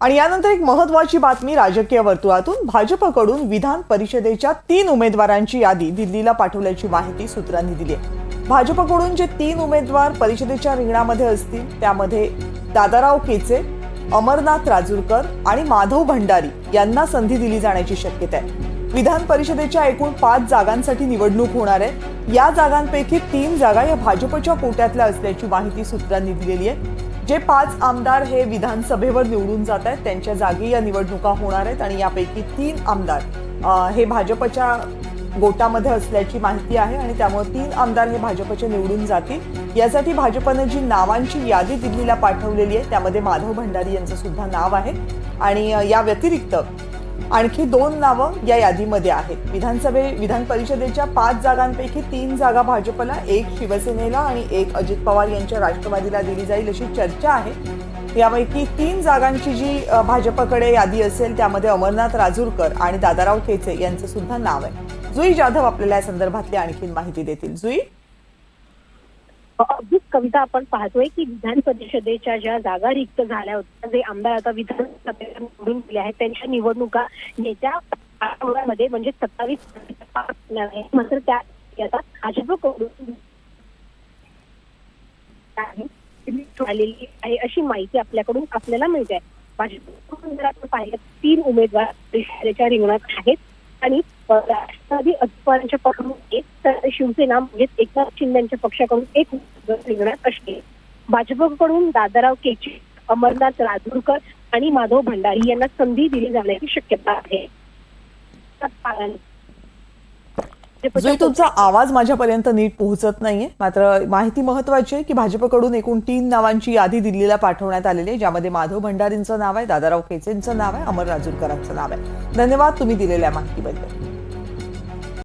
आणि यानंतर एक महत्वाची बातमी राजकीय वर्तुळातून. भाजपकडून विधान परिषदेच्या तीन उमेदवारांची यादी दिल्लीला पाठवल्याची माहिती सूत्रांनी दिली आहे. भाजपकडून जे तीन उमेदवार परिषदेच्या रिंगणामध्ये असतील त्यामध्ये दादाराव केचे अमरनाथ राजूरकर आणि माधव भंडारी यांना संधी दिली जाण्याची शक्यता आहे. विधान परिषदेच्या एकूण पाच जागांसाठी निवडणूक होणार आहे. या जागांपैकी तीन जागा या भाजपच्या कोट्यातल्या असल्याची माहिती सूत्रांनी दिलेली आहे. जे पाच आमदार हे विधानसभेवर निवडून जात आहेत त्यांच्या जागी या निवडणुका होणार आहेत आणि यापैकी तीन आमदार हे भाजपच्या गोटामध्ये असल्याची माहिती आहे आणि त्यामुळे तीन आमदार हे भाजपचे निवडून जातील. यासाठी भाजपनं जी नावांची यादी दिल्लीला पाठवलेली आहे त्यामध्ये माधव भंडारी यांचं सुद्धा नाव आहे. आणि या व्यतिरिक्त आणखी दोन नावं या यादीमध्ये आहेत. विधानसभे विधान परिषदेच्या पाच जागांपैकी तीन जागा भाजपला एक शिवसेनेला आणि एक अजित पवार यांच्या राष्ट्रवादीला दिली जाईल अशी चर्चा आहे. यापैकी तीन जागांची जी भाजपकडे यादी असेल त्यामध्ये अमरनाथ राजूरकर आणि दादाराव केचे यांचं सुद्धा नाव आहे. जुई जाधव आपल्याला या संदर्भातली आणखी माहिती देतील. जुई? अगदीच कविता आपण पाहतोय की विधान परिषदेच्या ज्या जागा रिक्त झाल्या होत्या जे आमदार आता विधानसभेला निवडून गेले आहेत त्यांच्या निवडणुका येत्या आठवड्यामध्ये म्हणजे सत्तावीस मात्र त्या भाजप भाजपकडून आलेली आहे अशी माहिती आपल्याकडून आपल्याला मिळते. भाजपकडून जर आपण पाहिलं तीन उमेदवार परिषदेच्या रिंगणात आहेत आणि राष्ट्रवादी अजित पक्षाकडून एक तर शिवसेना म्हणजेच एकनाथ शिंदेच्या पक्षाकडून एक रिंगणात असते. भाजपकडून दादाराव केचे अमरनाथ राजूरकर आणि माधव भंडारी यांना संधी दिली जाण्याची शक्यता आहे. जुई तुमचा आवाज माझ्यापर्यंत नीट पोहोचत नाहीये. मात्र माहिती महत्वाची आहे की भाजपकडून एकूण तीन नावांची यादी दिल्लीला पाठवण्यात आलेली आहे ज्यामध्ये माधव भंडारींचं नाव आहे दादाराव केचेंचं नाव आहे अमर राजूरकरांचं नाव आहे. धन्यवाद तुम्ही दिलेल्या माहितीबद्दल.